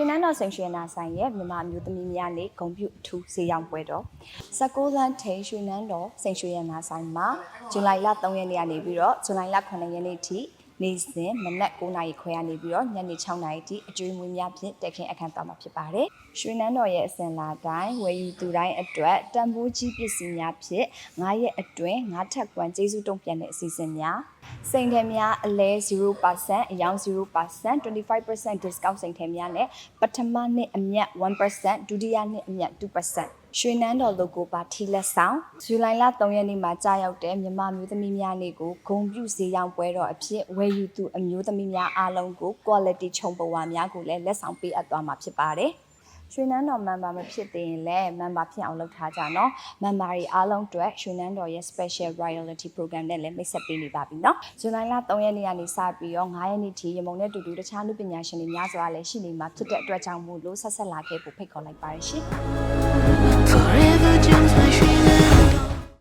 ရွှေနန်းတော်စိန်ရွှေနာဆိုင်ရဲ့မြန်မာအမျိုးသမီးများနေ့ဂုံပြုအထူးဈေးရောင်းပွဲတော်16လမ်းထိန်ရွှေနန်းတော်စိန်ရွှေရနာဆိုင်မှာဇူလိုင်လ3ရက်နေ့ကနေပြီးတော့ဇူလိုင်လ9ရက်နေ့ထိနေ့စဉ်မနက်9:00နာရီခွဲကနေပြီးတော့ညနေ6:00နာရီထိအကျွေးမွေးများဖြင့်တက်ခင်းအခမ်းသွားမှာဖြစ်ပါတယ်။ရွှေနန်းတော်ရဲ့အစဉ်လာတိုင်းဝယ်ယူသူတိုင်းအတွက်တန်ဖိုးကြီးပစ္စည်းများဖြင့်9ရက်အတွင်း9ထပ်ကွမ်းကျေးဇူးတုံ့ပြန်တဲ့အစီအစဉ်များ စိန်ထည်များအလဲ0%အယောင်0% 25% discount စိန်ထည်များနဲ့ပထမနှစ်အမြတ်1%ဒုတိယနှစ်အမြတ်2%ရွှေနန်းတော် logo ပါထီလက်ဆောင်ဇူလိုင်လ3ရက်နေ့မှာကြာရောက်တဲ့မြန်မာမျိုးသမီးများနေ့ကိုဂုံပြုဈေးရောင်းပွဲတော်အဖြစ်ဝယ်ယူသူအမျိုးသမီးများအားလုံးကို quality ခြုံပဝါများကိုလည်းလက်ဆောင်ပေးအပ်သွားမှာဖြစ်ပါတယ်။ ရွှေနန်းတော်မန်ပါမဖြစ်သေးရင်လည်းမန်ပါဖြစ်အောင်လုပ်ထားကြနော်။မန်ပါတွေအားလုံးအတွက်ရွှေနန်းတော်ရဲ့ special royalty program နဲ့လည်းမိတ်ဆက်ပေးနေပါပြီနော်။ဇူလိုင်လ3ရက်နေ့ကနေစပြီးတော့9ရက်နေ့ထိရမုံနဲ့တူတူတခြားလူပညာရှင်တွေများစွာလည်းရှိနေမှာဖြစ်တဲ့အတွက်ကြောင့်မို့လို့ဆက်ဆက်လာခဲ့ဖို့ဖိတ်ခေါ်လိုက်ပါရရှင်။ Forever